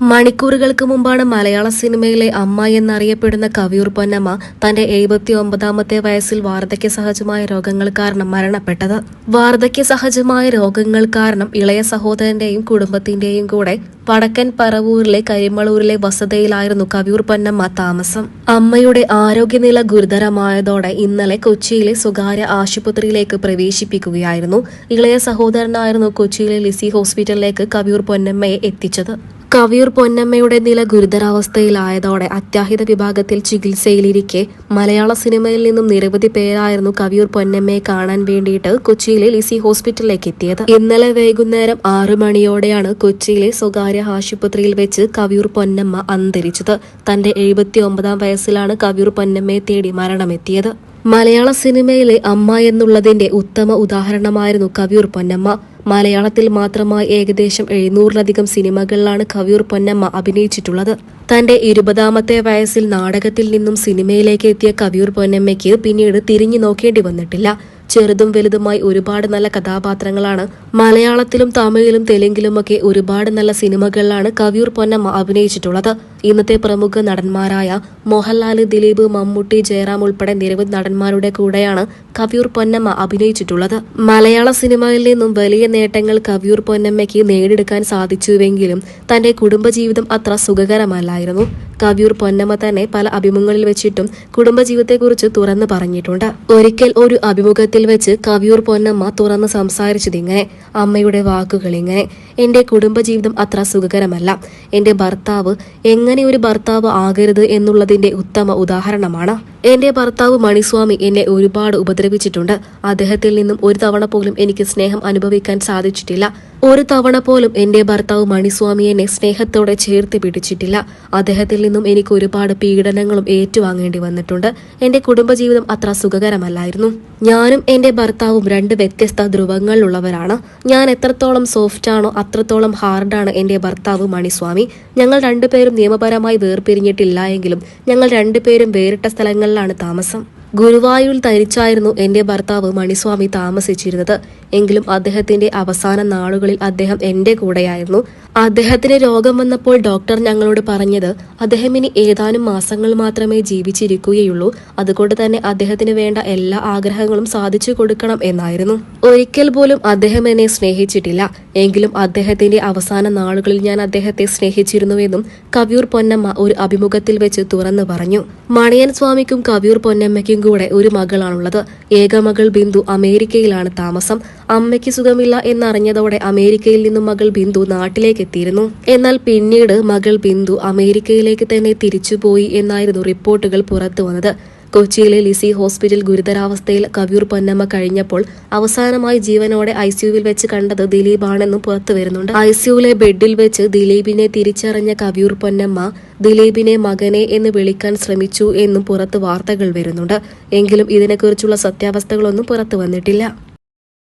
മണിക്കൂറുകൾക്ക് മുമ്പാണ് മലയാള സിനിമയിലെ അമ്മ എന്നറിയപ്പെടുന്ന കവിയൂർ പൊന്നമ്മ തന്റെ എഴുപത്തി ഒമ്പതാമത്തെ വയസ്സിൽ വാർദ്ധക്യ സഹജമായ രോഗങ്ങൾ കാരണം മരണപ്പെട്ടത്. വാർദ്ധക്യ സഹജമായ രോഗങ്ങൾ കാരണം ഇളയ സഹോദരന്റെയും കുടുംബത്തിന്റെയും കൂടെ വടക്കൻ പറവൂരിലെ കരിമളൂരിലെ വസതിയിലായിരുന്നു കവിയൂർ പൊന്നമ്മ താമസം. അമ്മയുടെ ആരോഗ്യനില ഗുരുതരമായതോടെ ഇന്നലെ കൊച്ചിയിലെ സ്വകാര്യ ആശുപത്രിയിലേക്ക് പ്രവേശിപ്പിക്കുകയായിരുന്നു. ഇളയ സഹോദരനായിരുന്നു കൊച്ചിയിലെ ലിസി ഹോസ്പിറ്റലിലേക്ക് കവിയൂർ പൊന്നമ്മയെ എത്തിച്ചത്. കവിയൂർ പൊന്നമ്മയുടെ നില ഗുരുതരാവസ്ഥയിലായതോടെ അത്യാഹിത വിഭാഗത്തിൽ ചികിത്സയിലിരിക്കെ മലയാള സിനിമയിൽ നിന്നും നിരവധി പേരായിരുന്നു കവിയൂർ പൊന്നമ്മയെ കാണാൻ വേണ്ടിയിട്ട് കൊച്ചിയിലെ ലിസി ഹോസ്പിറ്റലിലേക്ക് എത്തിയത്. ഇന്നലെ വൈകുന്നേരം ആറു മണിയോടെയാണ് കൊച്ചിയിലെ സ്വകാര്യ ആശുപത്രിയിൽ വെച്ച് കവിയൂർ പൊന്നമ്മ അന്തരിച്ചത്. തന്റെ എഴുപത്തി ഒമ്പതാം വയസ്സിലാണ് കവിയൂർ പൊന്നമ്മയെ തേടി മരണമെത്തിയത്. മലയാള സിനിമയിലെ അമ്മ എന്നുള്ളതിന്റെ ഉത്തമ ഉദാഹരണമായിരുന്നു കവിയൂർ പൊന്നമ്മ. മലയാളത്തിൽ മാത്രമായി ഏകദേശം എഴുന്നൂറിലധികം സിനിമകളിലാണ് കവിയൂർ പൊന്നമ്മ അഭിനയിച്ചിട്ടുള്ളത്. തന്റെ ഇരുപതാമത്തെ വയസ്സിൽ നാടകത്തിൽ നിന്നും സിനിമയിലേക്ക് എത്തിയ കവിയൂർ പൊന്നമ്മയ്ക്ക് പിന്നീട് തിരിഞ്ഞു നോക്കേണ്ടി വന്നിട്ടില്ല. ചെറുതും വലുതുമായി ഒരുപാട് നല്ല കഥാപാത്രങ്ങളാണ്. മലയാളത്തിലും തമിഴിലും തെലുങ്കിലുമൊക്കെ ഒരുപാട് നല്ല സിനിമകളിലാണ് കവിയൂർ പൊന്നമ്മ അഭിനയിച്ചിട്ടുള്ളത്. ഇന്നത്തെ പ്രമുഖ നടന്മാരായ മോഹൻലാൽ ദിലീപ് മമ്മൂട്ടി ജയറാം ഉൾപ്പെടെ നിരവധി നടന്മാരുടെ കൂടെയാണ് കവിയൂർ പൊന്നമ്മ അഭിനയിച്ചിട്ടുള്ളത്. മലയാള സിനിമയിൽ നിന്നും വലിയ നേട്ടങ്ങൾ കവിയൂർ പൊന്നമ്മയ്ക്ക് നേടിയെടുക്കാൻ സാധിച്ചുവെങ്കിലും തന്റെ കുടുംബജീവിതം അത്ര സുഖകരമല്ലായിരുന്നു. കവിയൂർ പൊന്നമ്മ തന്നെ പല അഭിമുഖങ്ങളിൽ വെച്ചിട്ടും കുടുംബജീവിതത്തെക്കുറിച്ച് തുറന്നു പറഞ്ഞിട്ടുണ്ട്. ഒരിക്കൽ ഒരു അഭിമുഖത്തിൽ വെച്ച് കവിയൂർ പൊന്നമ്മ തുറന്ന് സംസാരിച്ചത് ഇങ്ങനെ അമ്മയുടെ വാക്കുകൾ ഇങ്ങനെ എന്റെ കുടുംബജീവിതം അത്ര സുഖകരമല്ല. എന്റെ ഭർത്താവ് എങ്ങനെ ഒരു ഭർത്താവ് ആകരുത് എന്നുള്ളതിന്റെ ഉത്തമ ഉദാഹരണമാണ്. എന്റെ ഭർത്താവ് മണിസ്വാമി എന്നെ ഒരുപാട് ഉപദ്രവിച്ചിട്ടുണ്ട്. അദ്ദേഹത്തിൽ നിന്നും ഒരു തവണ പോലും എനിക്ക് സ്നേഹം അനുഭവിക്കാൻ സാധിച്ചിട്ടില്ല. ഒരു തവണ പോലും എന്റെ ഭർത്താവ് മണിസ്വാമി എന്നെ സ്നേഹത്തോടെ ചേർത്ത് പിടിച്ചിട്ടില്ല. അദ്ദേഹത്തിൽ നിന്നും എനിക്ക് ഒരുപാട് പീഡനങ്ങളും ഏറ്റുവാങ്ങേണ്ടി വന്നിട്ടുണ്ട്. എന്റെ കുടുംബജീവിതം അത്ര സുഖകരമല്ലായിരുന്നു. ഞാനും എന്റെ ഭർത്താവും രണ്ട് വ്യത്യസ്ത ധ്രുവങ്ങളിലുള്ളവരാണ്. ഞാൻ എത്രത്തോളം സോഫ്റ്റ് ആണോ അത്രത്തോളം ഹാർഡാണ് എന്റെ ഭർത്താവ് മണിസ്വാമി. ഞങ്ങൾ രണ്ടുപേരും നിയമപരമായി വേർപിരിഞ്ഞിട്ടില്ല എങ്കിലും ഞങ്ങൾ രണ്ടുപേരും വേറിട്ട സ്ഥലങ്ങളിലാണ് താമസം. ഗുരുവായൂരിൽ തരിച്ചായിരുന്നു എന്റെ ഭർത്താവ് മണിസ്വാമി താമസിച്ചിരുന്നത്. എങ്കിലും അദ്ദേഹത്തിന്റെ അവസാന നാളുകളിൽ അദ്ദേഹം എന്റെ കൂടെയായിരുന്നു. അദ്ദേഹത്തിന് രോഗം വന്നപ്പോൾ ഡോക്ടർ ഞങ്ങളോട് പറഞ്ഞത് അദ്ദേഹം ഇനി ഏതാനും മാസങ്ങൾ മാത്രമേ ജീവിച്ചിരിക്കുകയുള്ളൂ. അതുകൊണ്ട് തന്നെ അദ്ദേഹത്തിന് വേണ്ട എല്ലാ ആഗ്രഹങ്ങളും സാധിച്ചു കൊടുക്കണം എന്നായിരുന്നു. ഒരിക്കൽ പോലും അദ്ദേഹം എന്നെ സ്നേഹിച്ചിട്ടില്ല. എങ്കിലും അദ്ദേഹത്തിന്റെ അവസാന നാളുകളിൽ ഞാൻ അദ്ദേഹത്തെ സ്നേഹിച്ചിരുന്നുവെന്നും കവിയൂർ പൊന്നമ്മ ഒരു അഭിമുഖത്തിൽ വെച്ച് തുറന്നു പറഞ്ഞു. മണിയൻ സ്വാമിക്കും കവിയൂർ പൊന്നമ്മയ്ക്കും കൂടെ ഒരു മകളാണുള്ളത്. ഏക മകൾ ബിന്ദു അമേരിക്കയിലാണ് താമസം. അമ്മയ്ക്ക് സുഖമില്ല എന്നറിഞ്ഞതോടെ അമേരിക്കയിൽ നിന്നും മകൾ ബിന്ദു നാട്ടിലേക്ക് എത്തിയിരുന്നു എന്നാൽ പിന്നീട് മകൾ ബിന്ദു അമേരിക്കയിലേക്ക് തന്നെ തിരിച്ചുപോയി എന്നായിരുന്നു റിപ്പോർട്ടുകൾ പുറത്തു വന്നത് കൊച്ചിയിലെ ലിസി ഹോസ്പിറ്റൽ ഗുരുതരാവസ്ഥയിൽ കവിയൂർ പൊന്നമ്മ കഴിഞ്ഞപ്പോൾ അവസാനമായി ജീവനോടെ ഐസിയുവിൽ വെച്ച് കണ്ടത് ദിലീപാണെന്നും പുറത്തു വരുന്നുണ്ട്. ഐസിയുവിലെ ബെഡിൽ വെച്ച് ദിലീപിനെ തിരിച്ചറിഞ്ഞ കവിയൂർ പൊന്നമ്മ ദിലീപിനെ മകനെ എന്ന് വിളിക്കാൻ ശ്രമിച്ചു എന്നും പുറത്ത് വാർത്തകൾ വരുന്നുണ്ട്. എങ്കിലും ഇതിനെക്കുറിച്ചുള്ള സത്യാവസ്ഥകളൊന്നും പുറത്തു വന്നിട്ടില്ല.